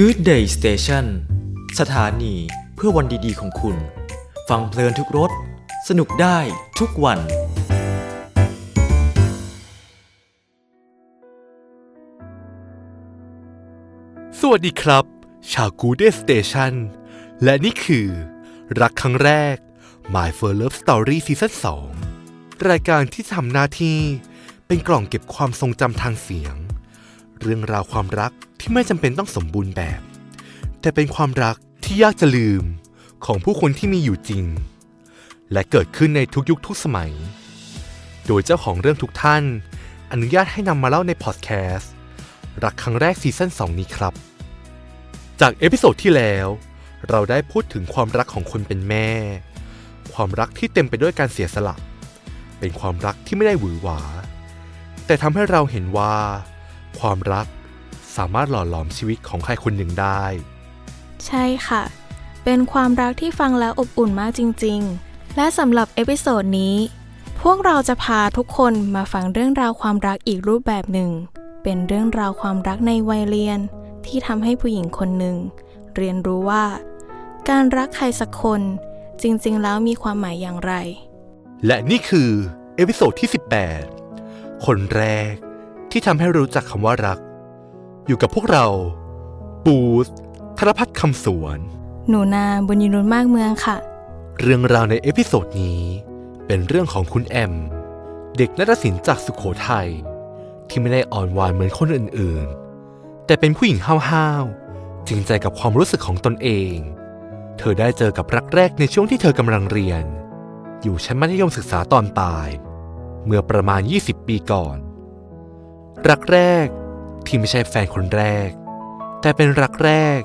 Good Day Station สถานีเพื่อวันดีๆของคุณ ฟังเพลินทุกรถสนุกได้ทุกวัน สวัสดีครับ ชาว Good Day Station และนี่คือ รักครั้งแรก My First Love Story Season 2 รายการที่ทำหน้าที่เป็นกล่องเก็บความทรงจำทางเสียง เรื่องราวความรักที่ไม่จำเป็นต้องสมบูรณ์แบบ แต่เป็นความรักที่ยากจะลืมของผู้คนที่มีอยู่จริง และเกิดขึ้นในทุกยุคทุกสมัย โดยเจ้าของเรื่องทุกท่าน อนุญาตให้นำมาเล่าในพอดแคสต์รักครั้งแรกซีซั่น2 นี้ครับ จากเอพิโซดที่แล้ว เราได้พูดถึงความรักของคนเป็นแม่ ความรักที่เต็มไปด้วยการเสียสละ เป็นความรักที่ไม่ได้หวือหวา แต่ทำให้เราเห็นว่า ความรักสามารถหล่อหลอมชีวิตของใครคนหนึ่งได้ ใช่ค่ะ เป็นความรักที่ฟังแล้วอบอุ่นมากจริง ๆ และสำหรับเอพิโซดนี้ พวกเราจะพาทุกคนมาฟังเรื่องราวความรักอีกรูปแบบหนึ่ง เป็นเรื่องราวความรักในวัยเรียน ที่ทำให้ผู้หญิงคนหนึ่ง เรียนรู้ว่า การรักใครสักคนจริง ๆ แล้วมีความหมายอย่างไร และนี่คือ เอพิโซดที่ 18 คนแรก ที่ทำให้รู้จักคำว่ารัก อยู่กับพวกเรา ปูสธนพัฒน์คำสวน หนูนาบุญยนุนมากเมืองค่ะ เรื่องราวในเอพิโซดนี้ เป็นเรื่องของคุณแอม เด็กนัตศิลป์จากสุขโขทัยที่ไม่ได้อ่อนหวานเหมือนคนอื่นๆ แต่เป็นผู้หญิงห้าวๆจริงใจกับความรู้สึกของตนเอง เธอได้เจอกับรักแรกในช่วงที่เธอกำลังเรียน อยู่ชั้นมัธยมศึกษาตอนปลาย เมื่อประมาณ 20 ปีก่อน รักแรกที่ไม่ใช่แฟนคนแรก แต่เป็นรักแรก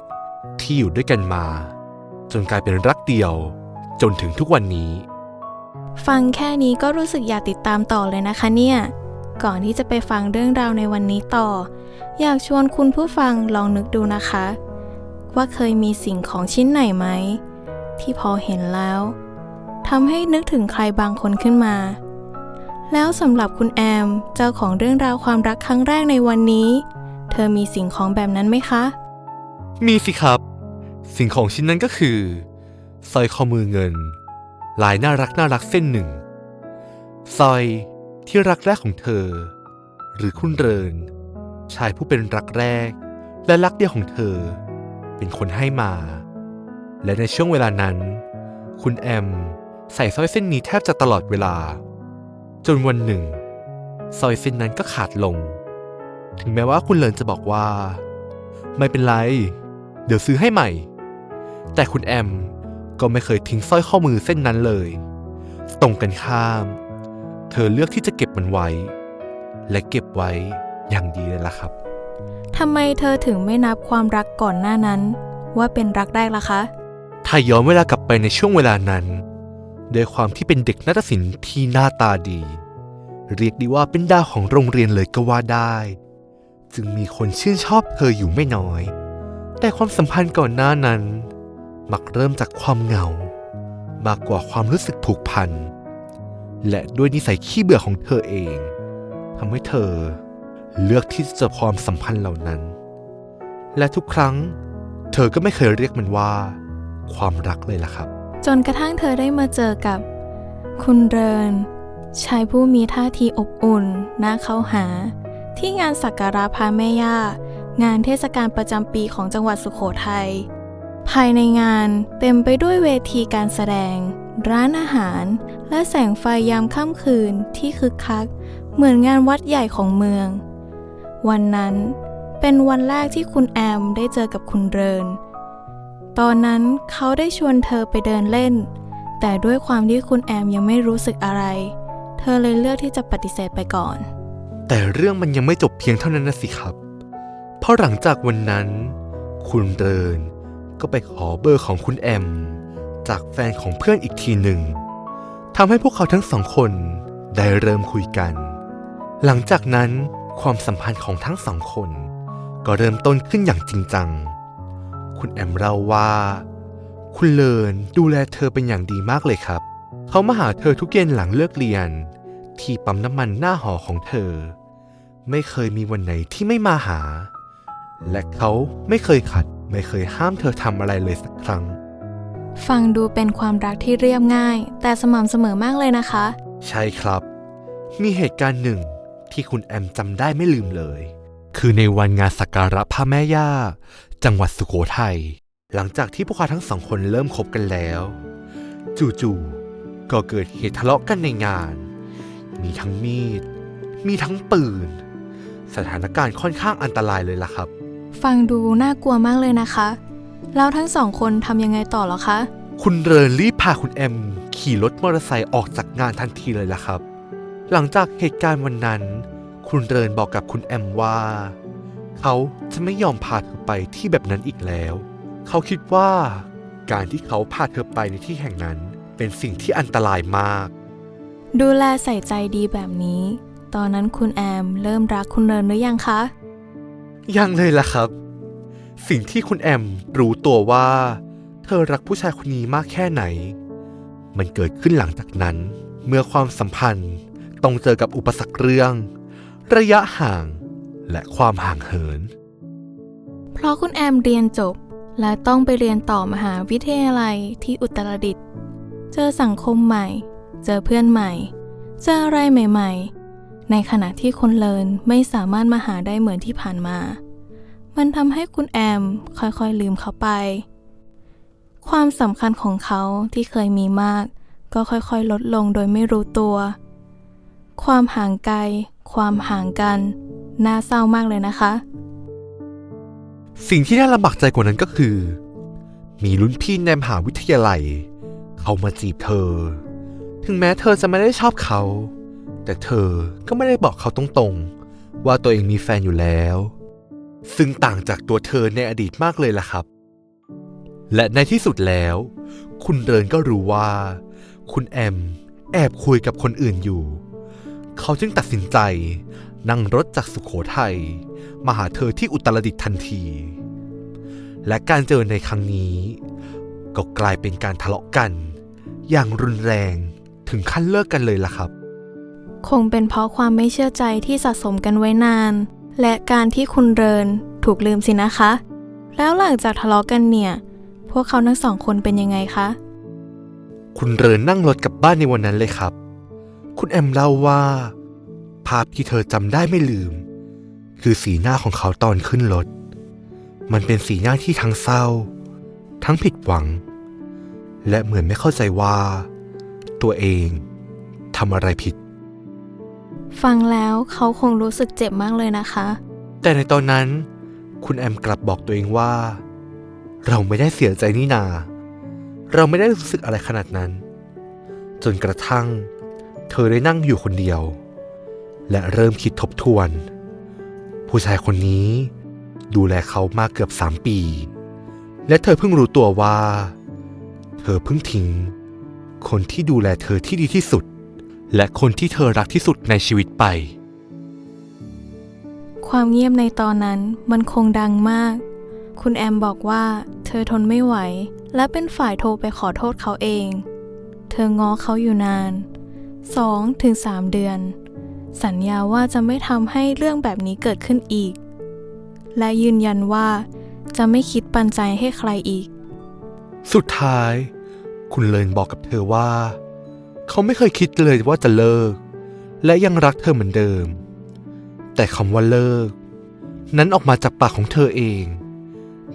ที่อยู่ด้วยกันมา จนกลายเป็นรักเดียวจนถึงทุกวันนี้ ฟังแค่นี้ก็รู้สึกอยากติดตามต่อเลยนะคะเนี่ย ก่อนที่จะไปฟังเรื่องราวในวันนี้ต่อ อยากชวนคุณผู้ฟังลองนึกดูนะคะ ว่าเคยมีสิ่งของชิ้นไหนไหม ที่พอเห็นแล้วทำให้นึกถึงใครบางคนขึ้นมา แล้วสำหรับคุณแอม เจ้าของเรื่องราวความรักครั้งแรกในวันนี้ เธอมีสิ่งของแบบนั้นไหมคะ มีสิครับ สิ่งของชิ้นนั้นก็คือสร้อยข้อมือเงิน ลายน่ารักน่ารักเส้นหนึ่งสร้อยที่รักแรกของเธอ หรือคุณเรินชายผู้เป็นรักแรก และรักเดียวของเธอ เป็นคนให้มา และในช่วงเวลานั้น คุณแอม ใส่สร้อยเส้นนี้แทบจะตลอดเวลา จนวันหนึ่งสร้อยเส้นนั้นก็ขาดลง ถึงแม้ว่าคุณเลินจะบอกว่า ไม่เป็นไร เดี๋ยวซื้อให้ใหม่ แต่คุณแอมก็ไม่เคยทิ้งสร้อยข้อมือเส้นนั้นเลย ตรงกันข้าม เธอเลือกที่จะเก็บมันไว้ และเก็บไว้อย่างดีเลยล่ะครับทำไมเธอถึงไม่นับความรักก่อนหน้านั้น ว่าเป็นรักแรกล่ะคะ ถ้าย้อนเวลากลับไปในช่วงเวลานั้น ด้วยความที่เป็นเด็กนักศิลป์ที่หน้าตาดี เรียกได้ว่าเป็นดาวของโรงเรียนเลยก็ว่าได้ จึงมีคนชื่นชอบเธออยู่ไม่น้อย แต่ความสัมพันธ์ก่อนหน้านั้น มักเริ่มจากความเหงา มากกว่าความรู้สึกผูกพัน และด้วยนิสัยขี้เบื่อของเธอเองทำให้เธอ เลือกที่จะเจอความสัมพันธ์เหล่านั้น และทุกครั้ง เธอก็ไม่เคยเรียกมันว่า ความรักเลยล่ะครับ จนกระทั่งเธอได้มาเจอกับ คุณเรินชายผู้มีท่าทีอบอุ่น น่าเข้าหา ที่งานสักการะพระแม่ย่า งานเทศกาลประจำปีของจังหวัดสุขโขทัย ภายในงานเต็มไปด้วยเวทีการแสดง ร้านอาหาร และแสงไฟยามค่ำคืนที่คึกคัก เหมือนงานวัดใหญ่ของเมือง วันนั้นเป็นวันแรกที่คุณแอมได้เจอกับคุณเริน ตอนนั้นเขาได้ชวนเธอไปเดินเล่น แต่ด้วยความที่คุณแอมยังไม่รู้สึกอะไร เธอเลยเลือกที่จะปฏิเสธไปก่อน แต่เรื่องมันยังไม่จบเพียงเท่านั้นนะสิครับ เพราะหลังจากวันนั้น คุณเรินก็ไปขอเบอร์ของคุณแอม จากแฟนของเพื่อนอีกทีหนึ่งทำให้พวกเขาทั้งสองคนได้เริ่มคุยกัน หลังจากนั้นความสัมพันธ์ของทั้งสองคน ก็เริ่มต้นขึ้นอย่างจริงจัง คุณแอมเล่าว่า คุณเลินดูแลเธอเป็นอย่างดีมากเลยครับ เขามาหาเธอทุกเย็นหลังเลิกเรียน ที่ปั๊มน้ำมันหน้าหอของเธอ ไม่เคยมีวันไหนที่ไม่มาหา และเขาไม่เคยขัด ไม่เคยห้ามเธอทำอะไรเลยสักครั้ง ฟังดูเป็นความรักที่เรียบง่าย แต่สม่ำเสมอมากเลยนะคะ ใช่ครับ มีเหตุการณ์หนึ่งที่คุณแอมจำได้ไม่ลืมเลย คือในวันงานสักการะพระแม่ย่า จังหวัดสุโขทัย หลังจากที่พวกเขาทั้งสองคนเริ่มคบกันแล้ว จู่ๆ ก็เกิดเหตุทะเลาะกันในงาน มีทั้งมีด มีทั้งปืน สถานการณ์ค่อนข้างอันตรายเลยล่ะครับ ฟังดูน่ากลัวมากเลยนะคะ แล้วทั้งสองคนทำยังไงต่อเหรอคะ คุณเรินรีบพาคุณแอม ขี่รถมอเตอร์ไซค์ออกจากงานทันทีเลยล่ะครับ หลังจากเหตุการณ์วันนั้น คุณเรินบอกกับคุณแอมว่า เขาจะไม่ยอมพาเธอไปที่แบบนั้นอีกแล้ว เขาคิดว่า การที่เขาพาเธอไปในที่แห่งนั้น เป็นสิ่งที่อันตรายมาก ดูแลใส่ใจดีแบบนี้ ตอนนั้นคุณแอมเริ่มรักคุณเรินหรือยังคะ ยังเลยล่ะครับ สิ่งที่คุณแอมรู้ตัวว่า เธอรักผู้ชายคนนี้มากแค่ไหน มันเกิดขึ้นหลังจากนั้น เมื่อความสัมพันธ์ต้องเจอกับอุปสรรคเรื่อง ระยะห่าง และความห่างเหิน เพราะคุณแอมเรียนจบ และต้องไปเรียนต่อมหาวิทยาลัยที่อุตรดิตถ์เจอสังคมใหม่ เจอเพื่อนใหม่ เจออะไรใหม่ ๆ ในขณะที่คนเลินไม่สามารถมาหาได้เหมือนที่ผ่านมา มันทำให้คุณแอมค่อยๆลืมเขาไป ความสำคัญของเขาที่เคยมีมาก ก็ค่อยๆลดลงโดยไม่รู้ตัว ความห่างไกล ความห่างกัน น่าเศร้ามากเลยนะคะ สิ่งที่น่าลำบากใจกว่านั้นก็คือ มีรุ่นพี่ในมหาวิทยาลัย เขามาจีบเธอ ถึงแม้เธอจะไม่ได้ชอบเขา แต่เธอก็ไม่ได้บอกเขาตรงๆ ว่าตัวเองมีแฟนอยู่แล้ว ซึ่งต่างจากตัวเธอในอดีตมากเลยล่ะครับ และในที่สุดแล้ว คุณเรินก็รู้ว่า คุณแอมแอบคุยกับคนอื่นอยู่ เขาจึงตัดสินใจ นั่งรถจากสุขโขทัยมาหาเธอที่อุตรดิตถ์ทันที และการเจอในครั้งนี้ ก็กลายเป็นการทะเลาะกัน อย่างรุนแรงถึงขั้นเลิกกันเลยล่ะครับ คงเป็นเพราะความไม่เชื่อใจที่สะสมกันไว้นาน และการที่คุณเรินถูกลืมสินะคะ แล้วหลังจากทะเลาะกันเนี่ย พวกเขาทั้งสองคนเป็นยังไงคะ คุณเรินนั่งรถกลับบ้านในวันนั้นเลยครับ คุณแอมเล่าว่า ภาพที่เธอจำได้ไม่ลืม คือสีหน้าของเขาตอนขึ้นรถ มันเป็นสีหน้าที่ทั้งเศร้า ทั้งผิดหวัง และเหมือนไม่เข้าใจว่า ตัวเองทำอะไรผิด ฟังแล้วเขาคงรู้สึกเจ็บมากเลยนะคะ แต่ในตอนนั้น คุณแอมกลับบอกตัวเองว่า เราไม่ได้เสียใจนี่นา เราไม่ได้รู้สึกอะไรขนาดนั้น จนกระทั่ง เธอได้นั่งอยู่คนเดียว และเริ่มคิดทบทวน ผู้ชายคนนี้ดูแลเขามาเกือบสามปี และเธอเพิ่งรู้ตัวว่า เธอเพิ่งทิ้ง คนที่ดูแลเธอที่ดีที่สุด และคนที่เธอรักที่สุดในชีวิตไป ความเงียบในตอนนั้นมันคงดังมาก คุณแอมบอกว่า เธอทนไม่ไหว และเป็นฝ่ายโทรไปขอโทษเขาเอง เธอง้อเขาอยู่นาน 2-3ถึง3เดือน สัญญาว่าจะไม่ทำให้เรื่องแบบนี้เกิดขึ้นอีก และยืนยันว่าจะไม่คิดปันใจให้ใครอีก สุดท้าย คุณเลินบอกกับเธอว่า เขาไม่เคยคิดเลยว่าจะเลิก และยังรักเธอเหมือนเดิม แต่คำว่าเลิก นั้นออกมาจากปากของเธอเอง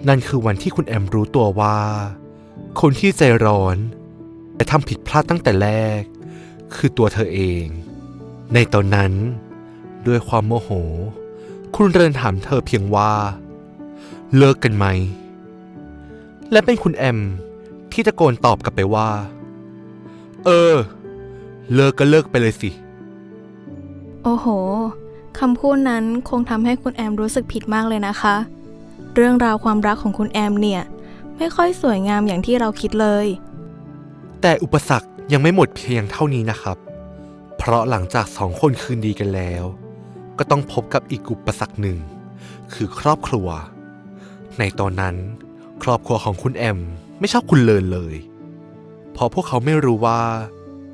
นั่นคือวันที่คุณแอมรู้ตัวว่า คนที่ใจร้อนและทำผิดพลาดตั้งแต่แรก คือตัวเธอเอง ในตอนนั้น ด้วยความโมโห คุณเรินถามเธอเพียงว่า เลิกกันไหม และเป็นคุณแอมที่ตะโกนตอบกลับไปว่า เออ เลิกก็เลิกไปเลยสิ โอ้โหคำพูดนั้นคงทำให้คุณแอมรู้สึกผิดมากเลยนะคะ เรื่องราวความรักของคุณแอมเนี่ย ไม่ค่อยสวยงามอย่างที่เราคิดเลย แต่อุปสรรค ยังไม่หมดเพียงเท่านี้นะครับ เพราะหลังจากสองคนคืนดีกันแล้ว ก็ต้องพบกับอีกอุปสรรคหนึ่ง คือครอบครัว ในตอนนั้น ครอบครัวของคุณแอมไม่ชอบคุณเลินเลย เพราะพวกเขาไม่รู้ว่า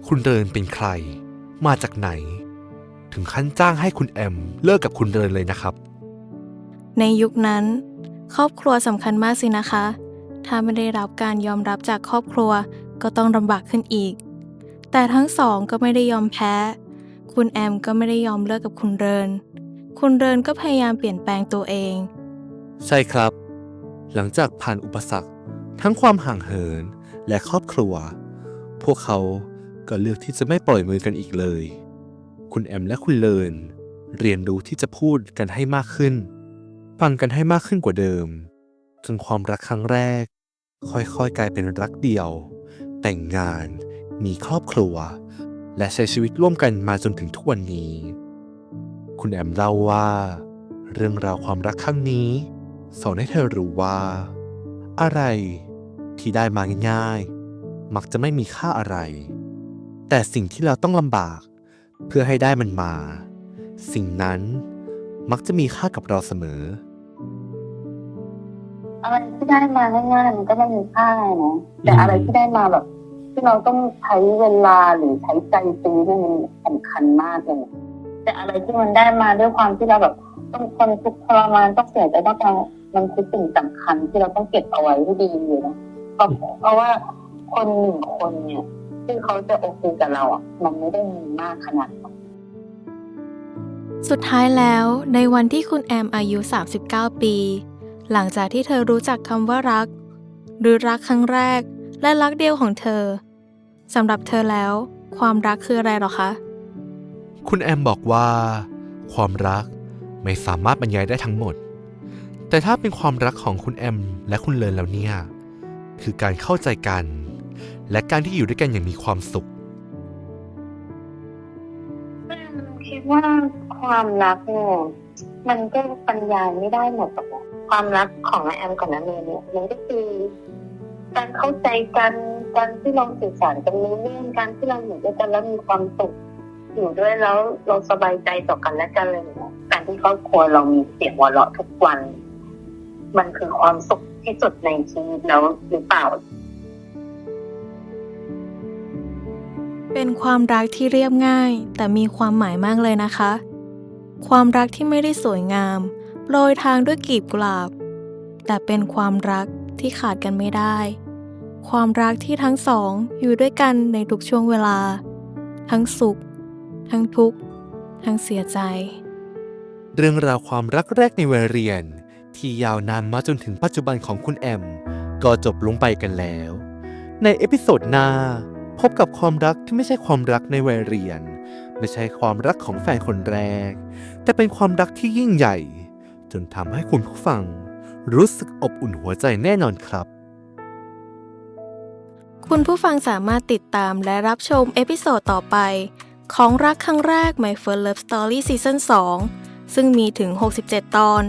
คุณเลินเป็นใคร มาจากไหน ถึงขั้นจ้างให้คุณแอมเลิกกับคุณเลินเลยนะครับ ในยุคนั้น ครอบครัวสำคัญมากสินะคะ ถ้าไม่ได้รับการยอมรับจากครอบครัวก็ต้องลำบากขึ้นอีก แต่ทั้งสองก็ไม่ได้ยอมแพ้ คุณแอมก็ไม่ได้ยอมเลิกกับคุณเริน คุณเรินก็พยายามเปลี่ยนแปลงตัวเอง ใช่ครับ หลังจากผ่านอุปสรรค ทั้งความห่างเหินและครอบครัว พวกเขาก็เลือกที่จะไม่ปล่อยมือกันอีกเลย คุณแอมและคุณเลิน เรียนรู้ที่จะพูดกันให้มากขึ้น ฟังกันให้มากขึ้นกว่าเดิม จนความรักครั้งแรก ค่อยๆ กลายเป็นรักเดียว แต่งงาน มีครอบครัว และใช้ชีวิตร่วมกันมาจนถึงทุกวันนี้ คุณแอมเล่าว่า เรื่องราวความรักครั้งนี้ สอนให้เธอรู้ว่า อะไรที่ได้มาง่ายๆ มักจะไม่มีค่าอะไร แต่สิ่งที่เราต้องลำบาก เพื่อให้ได้มันมา สิ่งนั้นมักจะมีค่ากับเราเสมอ อะไรที่ได้มาง่ายๆมันก็ไม่มีค่านะแต่อะไรที่ได้มาแบบ ที่เราต้องใช้เวลาหรือใช้ใจซื้อนี่มันสำคัญมากเลยแต่อะไรที่มันได้มาด้วยความที่เราแบบ ต้องทนทุกข์ทรมานต้องเสียใจต้องทำมันคือสิ่งสำคัญที่เราต้องเก็บเอาไว้ให้ดีอยู่นะเพราะเพราะว่าคนหนึ่งคนเนี่ยที่เขาจะโอเคกับเราอะมันไม่ได้มีมากขนาดนั้นสุดท้ายแล้วในวันที่คุณแอมอายุ 39 ปี หลังจากที่เธอรู้จักคำว่ารัก หรือรักครั้งแรก และรักเดียวของเธอสำหรับเธอแล้ว ความรักคืออะไรหรอคะ คุณแอมบอกว่า ความรักไม่สามารถบรรยายได้ทั้งหมด แต่ถ้าเป็นความรักของคุณแอม และคุณเลินแล้วเนี่ย คือการเข้าใจกัน และการที่อยู่ด้วยกันอย่างมีความสุข คิดว่าความรักเนี่ยมันก็บรรยายไม่ได้หมดหรอกนะ ความรักของแอมกับน้าเมย์เนี่ยมันก็คือ การเข้าใจกันการที่เราสื่อสารกันรู้เรื่องการที่เราอยู่ด้วยกันแล้วมีความสุขอยู่ด้วยแล้วเราสบายใจต่อกันและกันเลยการที่ครอบครัวเรามีเสียงหัวเราะทุกวัน มันคือความสุขที่สุดในชีวิตแล้วหรือเปล่า เป็นความรักที่เรียบง่าย แต่มีความหมายมากเลยนะคะ ความรักที่ไม่ได้สวยงาม โรยทางด้วยกลีบกุหลาบ แต่เป็นความรักที่ขาดกันไม่ได้ ความรักที่ทั้งสองอยู่ด้วยกันในทุกช่วงเวลา ทั้งสุข ทั้งทุกข์ ทั้งเสียใจ เรื่องราวความรักแรกในวัยเรียน ที่ยาวนานมาจนถึงปัจจุบันของคุณแอม ก็จบลงไปกันแล้ว ในเอพิโซดหน้า พบกับความรักที่ไม่ใช่ความรักในวัยเรียน ไม่ใช่ความรักของแฟนคนแรก แต่เป็นความรักที่ยิ่งใหญ่ จนทำให้คุณผู้ฟัง รู้สึกอบอุ่นหัวใจแน่นอนครับ คุณผู้ฟังสามารถติดตามและรับชมเอพิโซดต่อไป ของรักครั้งแรก My First Love Story Season 2 ซึ่งมีถึง 67 ตอน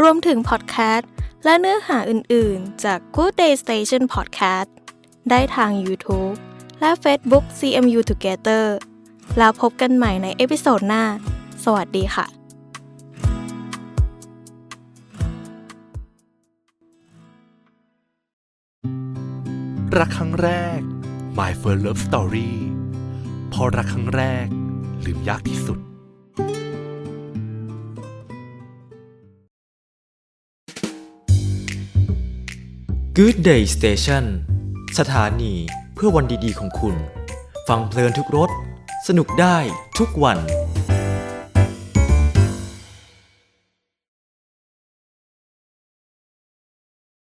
รวมถึงพอดแคสต์และเนื้อหาอื่น ๆ จาก Good Day Station Podcast ได้ทาง YouTube และ Facebook CMU Together แล้วพบกันใหม่ในเอพิโซดหน้า สวัสดีค่ะ รักครั้งแรก My First Love Story พอรักครั้งแรก ลืมยากที่สุด Good Day Station สถานีเพื่อวันดีๆของคุณ ฟังเพลินทุกรถ สนุกได้ทุกวัน